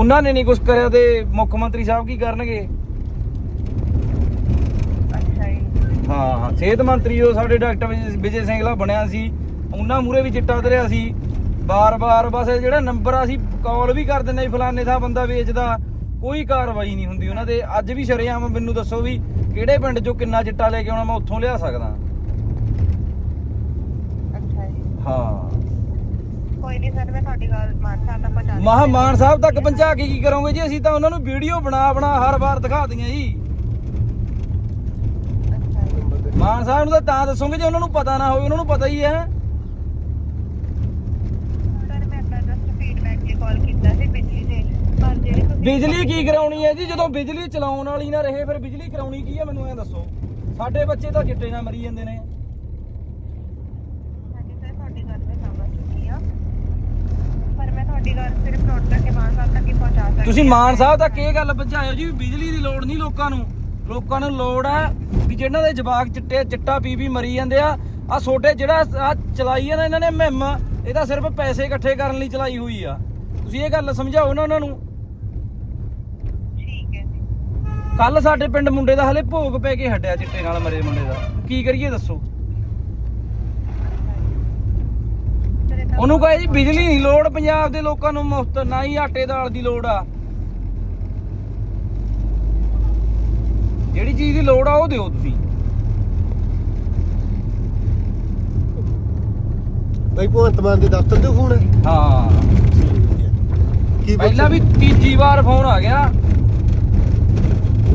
ਉਹਨਾਂ ਨੇ ਨਹੀਂ ਕੁਝ ਕਰਿਆ ਤੇ ਮੁੱਖ ਮੰਤਰੀ ਸਾਹਿਬ ਕੀ ਕਰਨਗੇ? ਅੱਛਾ ਜੀ। ਹਾਂ ਹਾਂ ਸਿਹਤ ਮੰਤਰੀ ਉਹ ਸਾਡੇ ਡਾਕਟਰ ਵਿਜੇ- ਸਿੰਘਲਾ ਬਣਿਆ ਸੀ ਉਹਨਾਂ ਮੂਰੇ ਵੀ ਚਿੱਟਾ ਉਤਰਿਆ ਸੀ। ਬਾਰ-ਬਾਰ ਬਸ ਜਿਹੜਾ ਨੰਬਰ ਆ ਅਸੀਂ ਕਾਲ ਵੀ ਕਰ ਦਿੰਦੇ ਸੀ ਫਲਾਣੇ ਦਾ ਬੰਦਾ ਵੇਚਦਾ ਕੋਈ ਕਾਰਵਾਈ ਨਹੀਂ ਹੁੰਦੀ ਉਹਨਾਂ ਦੇ ਅੱਜ ਵੀ ਸ਼ਰੇਆਮ ਮੈਨੂੰ ਦੱਸੋ ਵੀ ਕਿਹੜੇ ਪਿੰਡ ਚੋਂ ਕਿੰਨਾ ਚਿੱਟਾ ਲੈ ਕੇ ਆਉਣਾ ਮੈਂ ਉੱਥੋਂ ਲਿਆ ਸਕਦਾ। ਅੱਛਾ ਜੀ। ਹਾਂ। ਕੋਈ ਨਹੀਂ ਸਰ ਮੈਂ ਤੁਹਾਡੀ ਗੱਲ ਮਾਨ ਸਾਹਿਬ ਤੱਕ ਪਹੁੰਚਾ ਮਹਾ ਮਾਨ ਸਾਹਿਬ ਤੱਕ ਪਹੁੰਚਾ ਕੇ ਕੀ ਕਰੋਗੇ ਜੀ? ਅਸੀਂ ਤਾਂ ਉਹਨਾਂ ਨੂੰ ਵੀਡੀਓ ਬਣਾ ਬਣਾ ਹਰ ਵਾਰ ਦਿਖਾ ਦਈਆਂ ਜੀ। ਮਾਨ ਸਾਹਿਬ ਨੂੰ ਤਾਂ ਤਾਂ ਦੱਸੋਗੇ ਜੇ ਉਹਨਾਂ ਨੂੰ ਪਤਾ ਨਾ ਹੋਵੇ ਉਹਨਾਂ ਨੂੰ ਪਤਾ ਹੀ ਹੈ। ਸਰ ਮੈਂ ਆਪਣਾ ਜਸਟ ਫੀਡਬੈਕ ਲਈ ਕਾਲ ਕੀਤਾ ਸੀ ਬਿਜਲੀ ਦੇ। ਪਰ ਜਿਹੜੇ ਤੁਸੀਂ ਬਿਜਲੀ ਕੀ ਕਰਾਉਣੀ ਹੈ ਜੀ? ਜਦੋਂ ਬਿਜਲੀ ਚਲਾਉਣ ਵਾਲੀ ਨਾ ਰਹੇ ਫਿਰ ਬਿਜਲੀ ਕਰਾਉਣੀ ਕੀ ਹੈ? ਮੈਨੂੰ ਐ ਦੱਸੋ। ਸਾਡੇ ਬੱਚੇ ਤਾਂ ਚਿੱਟੇ ਨਾਲ ਮਰੀ ਜਾਂਦੇ ਨੇ ਹਾਂਜੀ ਸਰ ਤੁਹਾਡੀ ਗੱਲ ਮੈਂ ਸਮਝ ਚੁੱਕੀ ਆ ਪਰ ਮੈਂ ਤੁਹਾਡੀ ਗੱਲ ਸਿਰਫ ਨੋਟ ਕਰਕੇ ਮਾਨ ਸਾਹਿਬ ਤੱਕ ਹੀ ਪਹੁੰਚਾ ਸਕਦੀ ਤੁਸੀਂ। ਮਾਨ ਸਾਹਿਬ ਤੱਕ ਇਹ ਗੱਲ ਪਹੁੰਚਾਇਓ ਜੀ ਵੀ ਬਿਜਲੀ ਦੀ ਲੋੜ ਨਹੀਂ ਲੋਕਾਂ ਨੂੰ। ਲੋਕਾਂ ਨੂੰ ਲੋੜ ਹੈ ਵੀ ਜਿਹਨਾਂ ਦੇ ਜਵਾਕ ਚਿੱਟੇ ਚਿੱਟਾ ਪੀ ਪੀ ਮਰੀ ਜਾਂਦੇ ਆ। ਆ ਛੋਟੇ ਜਿਹੜਾ ਆ ਚਲਾਈ ਆ ਨਾ ਇਹਨਾਂ ਨੇ ਮੁਹਿੰਮ ਇਹ ਤਾਂ ਸਿਰਫ ਪੈਸੇ ਇਕੱਠੇ ਕਰਨ ਲਈ ਚਲਾਈ ਹੋਈ ਆ। ਤੁਸੀਂ ਇਹ ਗੱਲ ਸਮਝਾਓ ਨਾ ਉਹਨਾਂ ਨੂੰ। ਠੀਕ ਹੈ ਜੀ। ਕੱਲ ਸਾਡੇ ਪਿੰਡ ਮੁੰਡੇ ਦਾ ਹਲੇ ਭੋਗ ਪੈ ਕੇ ਹਟਿਆ ਚਿੱਟੇ ਨਾਲ ਮਰੇ ਮੁੰਡੇ ਦਾ। ਕੀ ਕਰੀਏ ਦੱਸੋ ਸਰ ਇਹਦਾ ਉਹਨੂੰ ਕਹੇ ਜੀ ਬਿਜਲੀ ਨਹੀਂ ਲੋੜ ਪੰਜਾਬ ਦੇ ਲੋਕਾਂ ਨੂੰ ਮੁਫਤ ਨਾ ਹੀ ਆਟੇ ਦਾਲ ਦੀ ਲੋੜ ਆ। ਜਿਹੜੀ ਚੀਜ਼ ਦੀ ਲੋੜ ਆ ਉਹ ਦਿਓ ਤੁਸੀਂ। ਬਈ ਭਗਵੰਤ ਮਾਨ ਦੇ ਦਫ਼ਤਰ ਤੋਂ ਫੋਨ। ਹੈ। ਹਾਂ ਕੀ ਪਹਿਲਾਂ ਵੀ ਤੀਜੀ ਵਾਰ ਫੋਨ ਆ ਗਿਆ।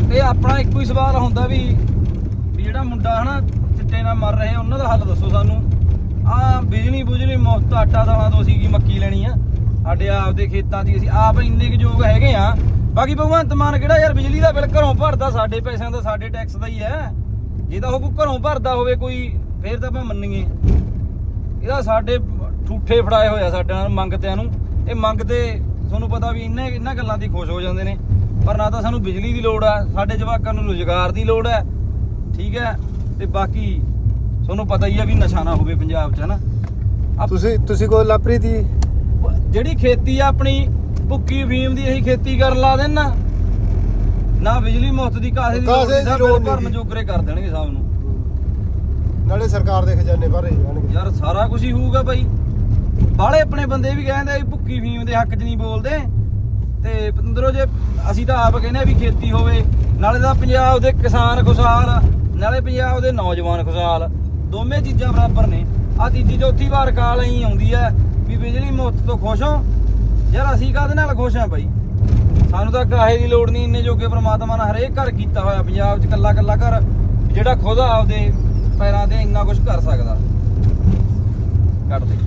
ਤੇ ਆਪਣਾ ਇੱਕੋ ਹੀ ਸਵਾਲ ਹੁੰਦਾ ਵੀ ਵੀ ਜਿਹੜਾ ਮੁੰਡਾ ਹਨਾ ਚਿੱਟੇ ਨਾਲ ਮਰ ਰਹੇ ਉਹਨਾਂ ਦਾ ਹੱਲ ਦੱਸੋ ਸਾਨੂੰ। ਆ ਬਿਜਲੀ ਬੁਜਲੀ ਮੁਫਤ ਆਟਾ ਦਾਲਾਂ ਤੋਂ ਅਸੀਂ ਕੀ ਮੱਕੀ ਲੈਣੀ ਆ? ਸਾਡੇ ਆਪਦੇ ਖੇਤਾਂ ਦੀ ਅਸੀਂ ਆਪ ਇੰਨੇ ਕੁ ਯੋਗ ਹੈਗੇ ਆ। ਬਾਕੀ ਭਗਵੰਤ ਮਾਨ ਕਿਹੜਾ ਯਾਰ ਬਿਜਲੀ ਦਾ ਬਿੱਲ ਘਰੋਂ ਭਰਦਾ, ਸਾਡੇ ਪੈਸਿਆਂ ਦਾ, ਸਾਡੇ ਟੈਕਸ ਦਾ ਹੀ ਹੈ ਜੇ ਤਾਂ ਉਹ ਕੋਈ ਘਰੋਂ ਭਰਦਾ ਹੋਵੇ ਕੋਈ, ਫੇਰ ਤਾਂ ਆਪਾਂ ਮੰਨੀਏ। ਇਹਦਾ ਸਾਡੇ ਠੂਠੇ ਫੜਾਏ ਹੋਇਆ ਸਾਡੇ ਨਾਲ ਮੰਗਤਿਆਂ ਨੂੰ। ਇਹ ਮੰਗਤੇ ਤੁਹਾਨੂੰ ਪਤਾ ਵੀ ਇੰਨੇ ਇਹਨਾਂ ਗੱਲਾਂ ਦੀ ਖੁਸ਼ ਹੋ ਜਾਂਦੇ ਨੇ। ਪਰ ਨਾ ਤਾਂ ਸਾਨੂੰ ਬਿਜਲੀ ਦੀ ਲੋੜ ਆ, ਸਾਡੇ ਜਵਾਕਾਂ ਨੂੰ ਰੁਜ਼ਗਾਰ ਦੀ ਲੋੜ ਹੈ ਠੀਕ ਹੈ ਤੇ ਬਾਕੀ ਤੁਹਾਨੂੰ ਪਤਾ ਹੀ ਆ ਵੀ ਨਸ਼ਾ ਨਾ ਹੋਵੇ ਪੰਜਾਬ 'ਚ ਹਨਾ? ਤੁਸੀਂ ਤੁਸੀਂ ਕੋਈ ਲਾਪਰੀ ਦੀ? ਜਿਹੜੀ ਖੇਤੀ ਆ ਆਪਣੀ ਭੁੱਕੀ ਫੀਮ ਦੀ ਅਸੀਂ ਖੇਤੀ ਕਰਨ ਲਾ ਦੇਣ ਨਾ। ਨਾ ਬਿਜਲੀ ਮੁਫਤ ਦੀ ਕਾਸੇ ਦੀ ਕਾਸੇ ਦੀ ਲੋੜ ਭਰਨ। ਜੋਗਰੇ ਕਰ ਦੇਣਗੇ ਸਭ ਨੂੰ। ਨਾਲੇ ਸਰਕਾਰ ਦੇ ਖਜ਼ਾਨੇ ਭਰੇ ਜਾਣਗੇ ਯਾਰ ਸਾਰਾ ਕੁਝ ਹੀ ਹੋਊਗਾ ਬਾਈ। ਬਾਹਲੇ ਆਪਣੇ ਬੰਦੇ ਵੀ ਕਹਿੰਦੇ ਭੁੱਕੀ ਫੀਮ ਦੇ ਹੱਕ 'ਚ ਨਹੀਂ ਬੋਲਦੇ। ਤੇ ਪਤੰਦਰੋ ਜੇ ਅਸੀਂ ਤਾਂ ਆਪ ਕਹਿੰਦੇ ਆ ਵੀ ਖੇਤੀ ਹੋਵੇ ਨਾਲੇ ਤਾਂ ਪੰਜਾਬ ਦੇ ਕਿਸਾਨ ਖੁਸ਼ਹਾਲ ਨਾਲੇ ਪੰਜਾਬ ਦੇ ਨੌਜਵਾਨ ਖੁਸ਼ਹਾਲ। ਦੋਵੇਂ ਚੀਜ਼ਾਂ ਬਰਾਬਰ ਨੇ। ਆ ਤੀਜੀ ਚੌਥੀ ਵਾਰ ਕਾਲ ਐਂ ਆਉਂਦੀ ਹੈ ਵੀ ਬਿਜਲੀ ਮੁਫਤ ਤੋਂ ਖੁਸ਼ ਹੋ। ਯਾਰ ਅਸੀਂ ਕਾਹਦੇ ਨਾਲ ਖੁਸ਼ ਆ ਬਾਈ? ਸਾਨੂੰ ਤਾਂ ਕਾਹੇ ਦੀ ਲੋੜ ਨਹੀਂ, ਇੰਨੇ ਜੋਗੇ ਪ੍ਰਮਾਤਮਾ ਨੇ ਹਰੇਕ ਘਰ ਕੀਤਾ ਹੋਇਆ ਪੰਜਾਬ 'ਚ ਕੱਲਾ ਕੱਲਾ ਘਰ, ਜਿਹੜਾ ਖੁਦ ਆਪਦੇ ਪੈਰਾਂ ਤੇ ਇੰਨਾ ਕੁਝ ਕਰ ਸਕਦਾ। ਕੱਟ ਦੇ।